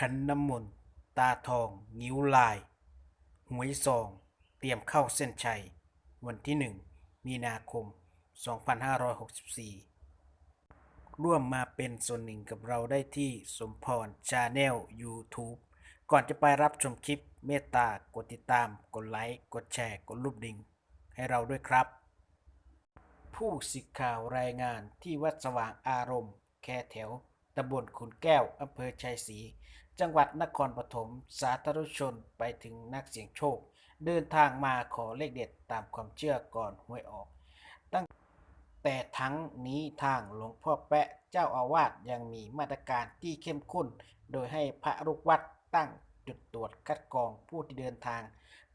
ขันน้ำมนต์ตาทอง งิ้วลาย หวยซอง เตรียมเข้าเส้นชัย วันที่1มีนาคม 2564 ร่วมมาเป็นส่วนหนึ่งกับเราได้ที่สมพรชาแนล YouTube ก่อนจะไปรับชมคลิปเมตตากดติดตาม กดไลค์ กดแชร์ กดรูปดิ่ง ให้เราด้วยครับ ผู้สิทธิ์ข่าวรายงานที่วัดสว่างอารมณ์ แค่แถวตำบลขุนแก้วอำเภอชัยศรี จังหวัดนครปฐมสาธารณชนไปถึงนักเสี่ยงโชค เดินทางมาขอเลขเด็ดตามความเชื่อก่อนหวยออก ตั้งแต่ทั้งนี้ทางหลวงพ่อแปะเจ้าอาวาสยังมีมาตรการที่เข้มข้น โดยให้พระลูกวัดตั้งจุดตรวจคัดกรองผู้ที่เดินทาง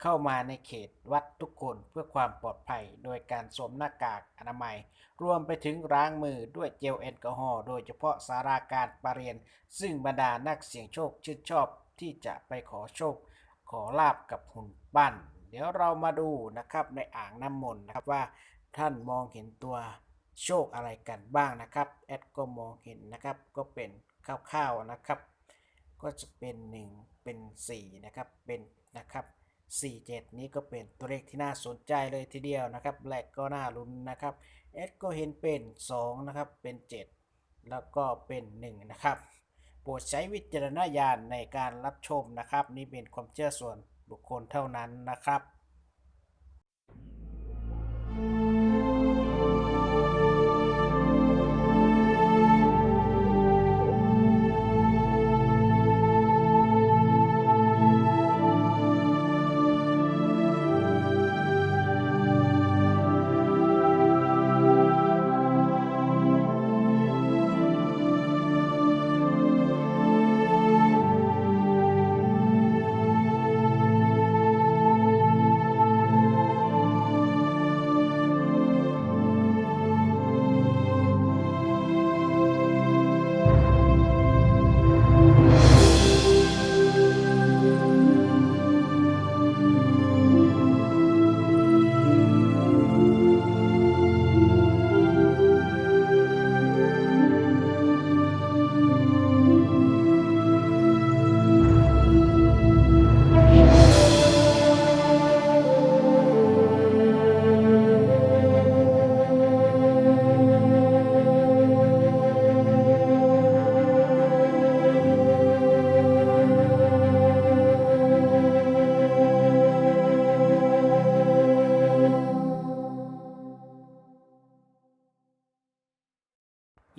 เข้ามาในเขตวัดทุกคนเพื่อความปลอดภัย โดยการสวมหน้ากากอนามัย รวมไปถึงล้างมือด้วยเจลแอลกอฮอล์โดยเฉพาะสาราการประเรียน ซึ่งบรรดานักเสี่ยงโชคชื่นชอบที่จะไปขอโชค ขอลาบกับหุ่นปั้น เดี๋ยวเรามาดูนะครับในอ่างน้ำมนต์นะครับว่าท่านมองเห็นตัวโชคอะไรกันบ้างนะครับแอดก็มองเห็นนะครับก็เป็นคร่าวๆนะครับ ก็จะเป็น 1 เป็น 4 นะครับเป็นนะครับ 4 7 นี้ก็เป็นตัวเลขที่น่าสนใจเลยทีเดียวนะครับแลกก็น่าลุ้นนะครับเอสก็เห็นเป็น 2 นะครับ เป็น 7 แล้วก็เป็น 1 นะครับ โปรดใช้วิจารณญาณในการรับชมนะครับ นี่เป็นความเชื่อส่วนบุคคลเท่านั้นนะครับ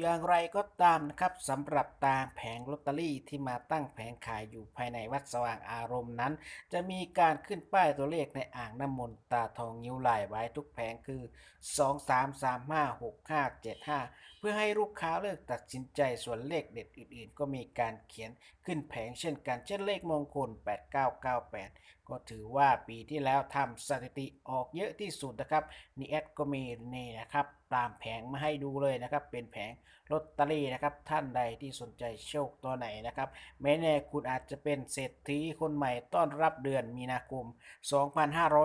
อย่างไรก็ตามนะครับสำหรับตามแผงลอตเตอรี่ที่มาตั้งแผงขายอยู่ภายในวัดสว่างอารมณ์นั้น จะมีการขึ้นป้ายตัวเลขในอ่างน้ำมนต์ตาทองนิ้วลายไว้ทุกแผงคือ 2 3 3 5 6 5 7 5 เพื่อให้ลูกค้าเลือกตัดสินใจส่วนเลขเด็ดอื่นๆ ก็มีการเขียนขึ้นแผงเช่นกันเช่นเลขมงคล 8998ก็ถือว่าปีที่แล้วทำสถิติออกเยอะที่สุดนะครับนี่แอดก็มีนี่นะครับ ตามแผงมาให้ดูเลยนะครับ เป็นแผงลอตเตอรี่นะครับ ท่านใดที่สนใจโชคตัวไหนนะครับไม่แน่คุณอาจจะเป็นเศรษฐีคนใหม่ต้อนรับเดือนมีนาคม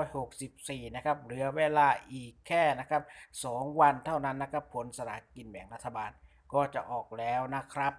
2564 นะครับ เหลือเวลาอีกแค่นะครับ 2 วันเท่านั้นนะครับ ผลสลากกินแบ่งรัฐบาลก็จะออกแล้วนะครับ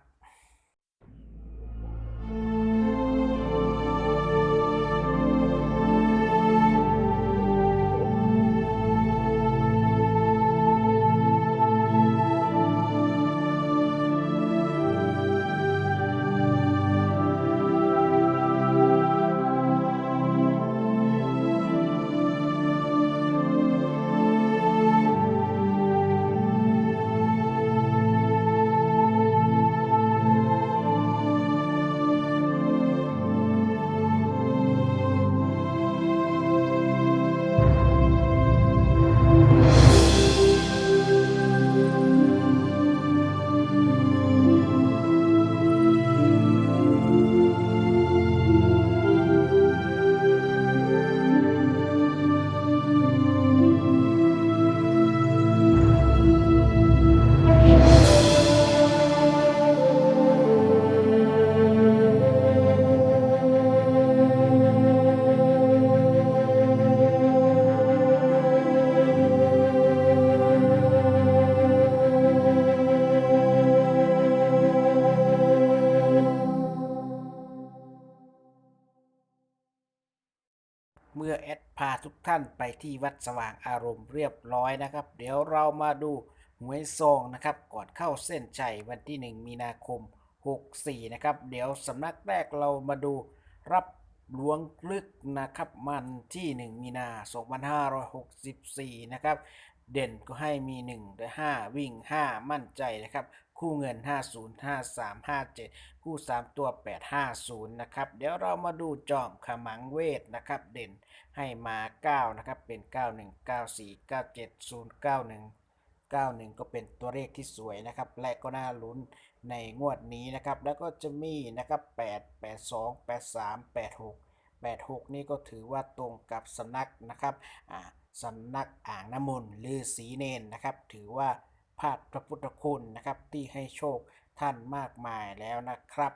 เมื่อแอดพาทุกท่านไปที่วัดสว่างอารมณ์เรียบร้อยนะครับ เดี๋ยวเรามาดูหวยซองนะครับก่อนเข้าเส้นชัยวันที่ 1 มีนาคม 64 นะครับ เดี๋ยวสำนักแรกเรามาดูรับหลวงลึกนะครับมันที่ 1 มีนา 2564 นะครับ เด่นก็ให้มี1และ5วิ่ง 5 มั่นใจนะครับ คู่เงิน 50 53 57 คู่ 3 ตัว 850 นะครับ เดี๋ยวเรามาดูจอมขมังเวทนะครับ เด่นให้มา 9 นะครับ เป็น 91 94 97 091 91 ก็เป็นตัวเลขที่สวยนะครับ และก็น่าลุ้นในงวดนี้นะครับ แล้วก็จะมีนะครับ 8 82 83 86 86 นี่ก็ถือว่าตรงกับสำนักนะครับอ่าสำนักอ่างน้ำมนต์หรือสีเนนนะครับ ถือว่า พาดพระพุทธคุณนะครับ ที่ให้โชคท่านมากมายแล้วนะครับ